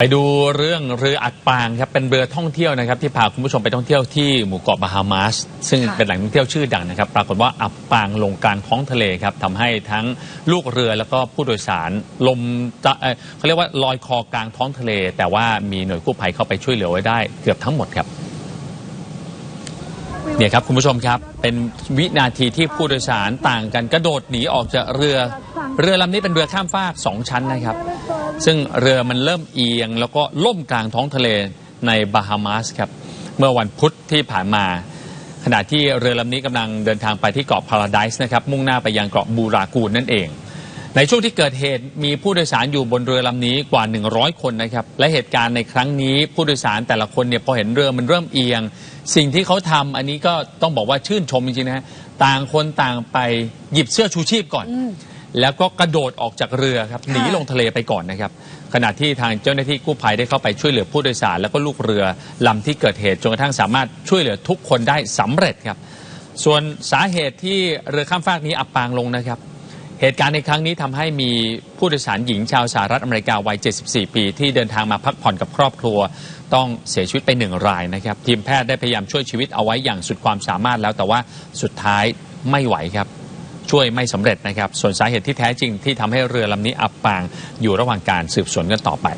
ไปดูเรื่องเรืออัดปางครับเป็นเรือท่องเที่ยวนะครับที่พาคุณผู้ชมไปท่องเที่ยวที่หมู่เกาะบาฮามาสซึ่งค่ะเป็นแหล่งท่องเที่ยวชื่อดังนะครับ ปรากฏว่าอับปางลงกลางท้องทะเลครับทำให้ทั้งลูกเรือแล้วก็ผู้โดยสารลมจะเอ่อเขาเรียกว่าลอยคอกลางท้องทะเล แต่ว่ามีหน่วยกู้ภัยเข้าไปช่วยเหลือไว้ได้เกือบทั้งหมดครับ เนี่ยครับคุณผู้ชมครับเป็นวินาทีที่ผู้โดยสารต่างกันกระโดดหนีออกจากเรือ เรือลำนี้เป็นเรือข้ามฟากสองชั้นนะครับ ซึ่งเรือมันเริ่มเอียง แล้วก็ล่มกลางท้องทะเลในบาฮามาสครับเมื่อวันพุธที่ผ่านมา ขณะที่เรือลำนี้กำลังเดินทางไปที่เกาะพาราไดส์นะครับมุ่งหน้าไปยังเกาะบูรากูนนั่นเอง ในช่วงที่เกิดเหตุมีผู้โดยสารอยู่บนเรือลำนี้กว่า 100 คนนะครับและเหตุการณ์ในครั้งนี้ผู้โดยสารแต่ละคนเนี่ยพอเห็นเรือมันเริ่มเอียง สิ่งที่เขาทำอันนี้ก็ต้องบอกว่าชื่นชมจริงๆนะฮะต่างคนต่างไปหยิบเสื้อชูชีพก่อน แล้วก็กระโดดออกจากเรือครับหนีลงทะเลไปก่อนนะครับ ขณะที่ทางเจ้าหน้าที่กู้ภัยได้เข้าไปช่วยเหลือผู้โดยสาร แล้วก็ลูกเรือลำที่เกิดเหตุจนกระทั่งสามารถช่วยเหลือทุกคนได้สำเร็จครับ ส่วนสาเหตุที่เรือข้ามฟากนี้อับปางลงนะครับ เหตุการณ์ในครั้งนี้ทำให้มีผู้โดยสารหญิงชาวสหรัฐอเมริกาวัย 74 ปี ที่เดินทางมาพักผ่อนกับครอบครัว ต้องเสียชีวิตไปหนึ่งรายนะครับทีมแพทย์ได้พยายามช่วยชีวิตเอาไว้อย่างสุดความสามารถแล้วแต่ว่าสุดท้ายไม่ไหวครับ ช่วยไม่สำเร็จนะครับ ส่วนสาเหตุที่แท้จริงที่ทำให้เรือลำนี้อับปางอยู่ระหว่างการสืบสวนกันต่อไป